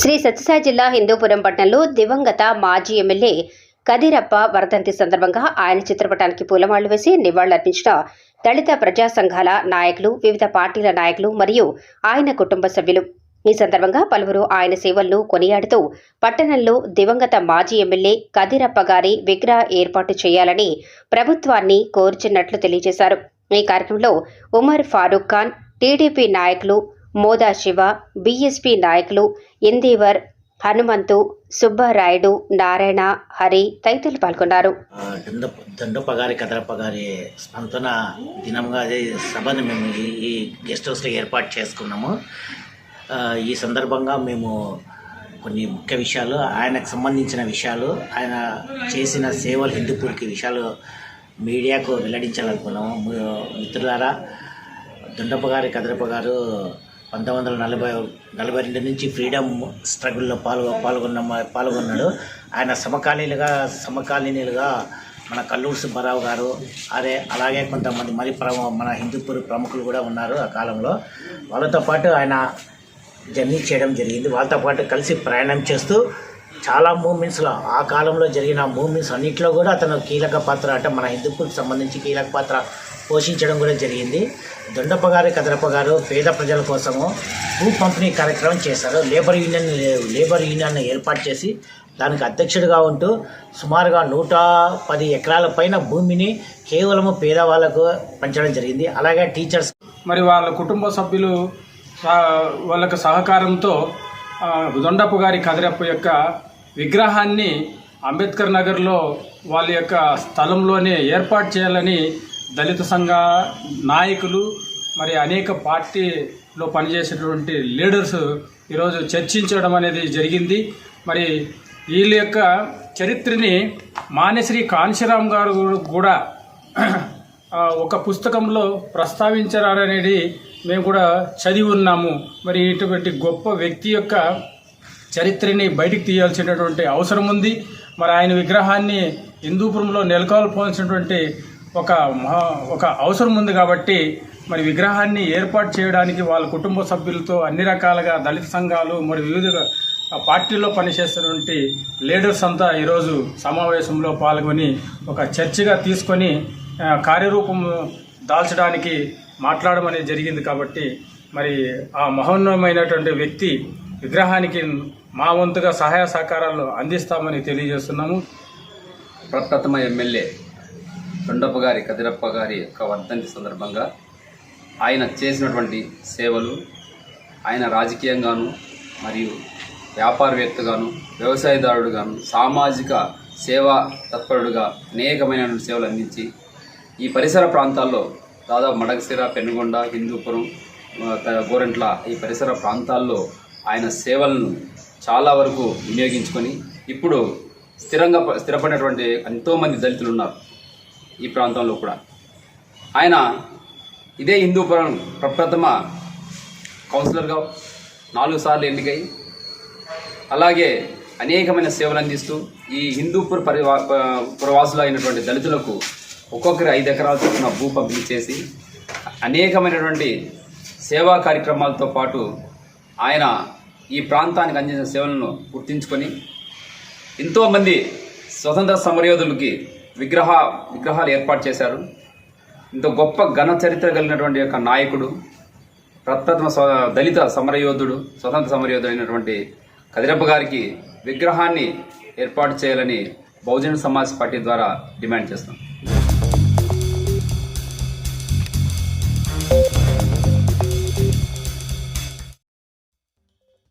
శ్రీ సత్యసాయి జిల్లా హిందూపురం పట్టణంలో దివంగత మాజీ ఎమ్మెల్యే కదిరప్ప వరదంతి సందర్భంగా ఆయన చిత్రపటానికి పూలమాళ్ళు వేసి నివాళులర్పించిన దళిత ప్రజా సంఘాల నాయకులు వివిధ పార్టీల నాయకులు మరియు ఆయన కుటుంబ సభ్యులు. ఈ సందర్భంగా పలువురు ఆయన సేవలను కొనియాడుతూ పట్టణంలో దివంగత మాజీ ఎమ్మెల్యే కదిరప్ప గారి విగ్రహ ఏర్పాటు చేయాలని ప్రభుత్వాన్ని కోరుచున్నట్లు తెలియజేశారు. ఈ కార్యక్రమంలో ఉమర్ ఫారూక్ ఖాన్ టీడీపీ నాయకులు మోదా శివ బీఎస్పీ నాయకులు ఇందీవర్ హనుమంతు సుబ్బారాయుడు నారాయణ హరి తదితరులు పాల్గొన్నారు. ఆ, దండ స్పందన దినంగా అదే సభను మేము ఈ- గెస్ట్ హౌస్లో ఏర్పాటు చేసుకున్నాము. ఈ సందర్భంగా మేము కొన్ని ముఖ్య విషయాలు ఆయనకు సంబంధించిన విషయాలు ఆయన చేసిన సేవలు హిందూపూర్కి విషయాలు మీడియాకు వెల్లడించాలనుకున్నాము. మిత్రులారా దుండప్ప గారి కదరప్ప గారు పంతొమ్మిది వందల నలభై నలభై రెండు నుంచి ఫ్రీడమ్ స్ట్రగుల్లో పాల్గొ పాల్గొన్న పాల్గొన్నాడు. ఆయన సమకాలీనులుగా సమకాలీనులుగా మన కల్లూరు సుబ్బారావు గారు అదే అలాగే కొంతమంది మరి ప్రము మన హిందూపూర్ ప్రముఖులు కూడా ఉన్నారు ఆ కాలంలో. వాళ్ళతో పాటు ఆయన జర్నీ చేయడం జరిగింది. వాళ్ళతో పాటు కలిసి ప్రయాణం చేస్తూ చాలా మూమెంట్స్లో ఆ కాలంలో జరిగిన మూమెంట్స్ అన్నింటిలో కూడా అతను కీలక పాత్ర అంటే మన హిందూపూర్కి సంబంధించి కీలక పాత్ర పోషించడం కూడా జరిగింది. దొండప్ప గారు కదరప్ప గారు పేద ప్రజల కోసము భూ పంపిణీ కార్యక్రమం చేశారు. లేబర్ యూనియన్ లేబర్ యూనియన్ ఏర్పాటు చేసి దానికి అధ్యక్షుడిగా ఉంటూ సుమారుగా నూట పది ఎకరాల పైన భూమిని కేవలము పేదవాళ్ళకు పంచడం జరిగింది. అలాగే టీచర్స్ మరి వాళ్ళ కుటుంబ సభ్యులు వాళ్ళకు సహకారంతో దొండప్ప గారి కదిరప్ప యొక్క విగ్రహాన్ని అంబేద్కర్ నగర్లో వాళ్ళ యొక్క స్థలంలోనే ఏర్పాటు చేయాలని దళిత సంఘ నాయకులు మరి అనేక పార్టీలో పనిచేసేటువంటి లీడర్స్ ఈరోజు చర్చించడం అనేది జరిగింది. మరి వీళ్ళ యొక్క చరిత్రని మానేశ్రీ కాంశీరామ్ గారు కూడా ఒక పుస్తకంలో ప్రస్తావించారనేది మేము కూడా చదివి ఉన్నాము. మరి ఇటువంటి గొప్ప వ్యక్తి యొక్క చరిత్రని బయటికి తీయాల్సినటువంటి అవసరం ఉంది. మరి ఆయన విగ్రహాన్ని హిందూపురంలో నెలకొల్పాల్సినటువంటి ఒక మహా ఒక అవసరం ఉంది కాబట్టి మరి విగ్రహాన్ని ఏర్పాటు చేయడానికి వాళ్ళ కుటుంబ సభ్యులతో అన్ని రకాలుగా దళిత సంఘాలు మరి వివిధ పార్టీల్లో పనిచేస్తున్నటువంటి లీడర్స్ అంతా ఈరోజు సమావేశంలో పాల్గొని ఒక చర్చగా తీసుకొని కార్యరూపం దాల్చడానికి మాట్లాడమనేది జరిగింది కాబట్టి మరి ఆ మహోన్నతమైనటువంటి వ్యక్తి విగ్రహానికి మా వంతుగా సహాయ సహకారాలు అందిస్తామని తెలియజేస్తున్నాము. ప్రప్రథమ ఎమ్మెల్యే తొండప్ప గారి కదిరప్ప గారి యొక్క వర్ధంతి సందర్భంగా ఆయన చేసినటువంటి సేవలు ఆయన రాజకీయంగాను మరియు వ్యాపారవేత్తగాను వ్యవసాయదారుడుగాను సామాజిక సేవా తత్పరుడుగా అనేకమైన సేవలు అందించి ఈ పరిసర ప్రాంతాల్లో దాదాపు మడగసిర పెనుగొండ హిందూపురం గోరెంట్ల త- గోరంట్ల ఈ పరిసర ప్రాంతాల్లో ఆయన సేవలను చాలా వరకు వినియోగించుకొని ఇప్పుడు స్థిరంగా స్థిరపడినటువంటి ఎంతోమంది దళితులు ఉన్నారు ఈ ప్రాంతంలో కూడా. ఆయన ఇదే హిందూపురం ప్రప్రథమ కౌన్సిలర్గా నాలుగు సార్లు ఎన్నికై అలాగే అనేకమైన సేవలు అందిస్తూ ఈ హిందూపూర్ పరివా ప- అయినటువంటి దళితులకు ఒక్కొక్కరి ఐదు ఎకరాల చొప్పున భూ పంపిణీ చేసి అనేకమైనటువంటి సేవా కార్యక్రమాలతో పాటు ఆయన ఈ ప్రాంతానికి అందించిన సేవలను గుర్తించుకొని ఎంతోమంది స్వతంత్ర సమరయోధులకి విగ్రహ విగ్రహాలు ఏర్పాటు చేశారు. ఇంత గొప్ప ఘన చరిత్ర కలిగినటువంటి యొక్క నాయకుడు ప్రప్రథమ దళిత సమరయోధుడు స్వతంత్ర సమరయోధుడు అయినటువంటి కదిరప్ప గారికి విగ్రహాన్ని ఏర్పాటు చేయాలని బహుజన సమాజ్ పార్టీ ద్వారా డిమాండ్ చేస్తున్నాం.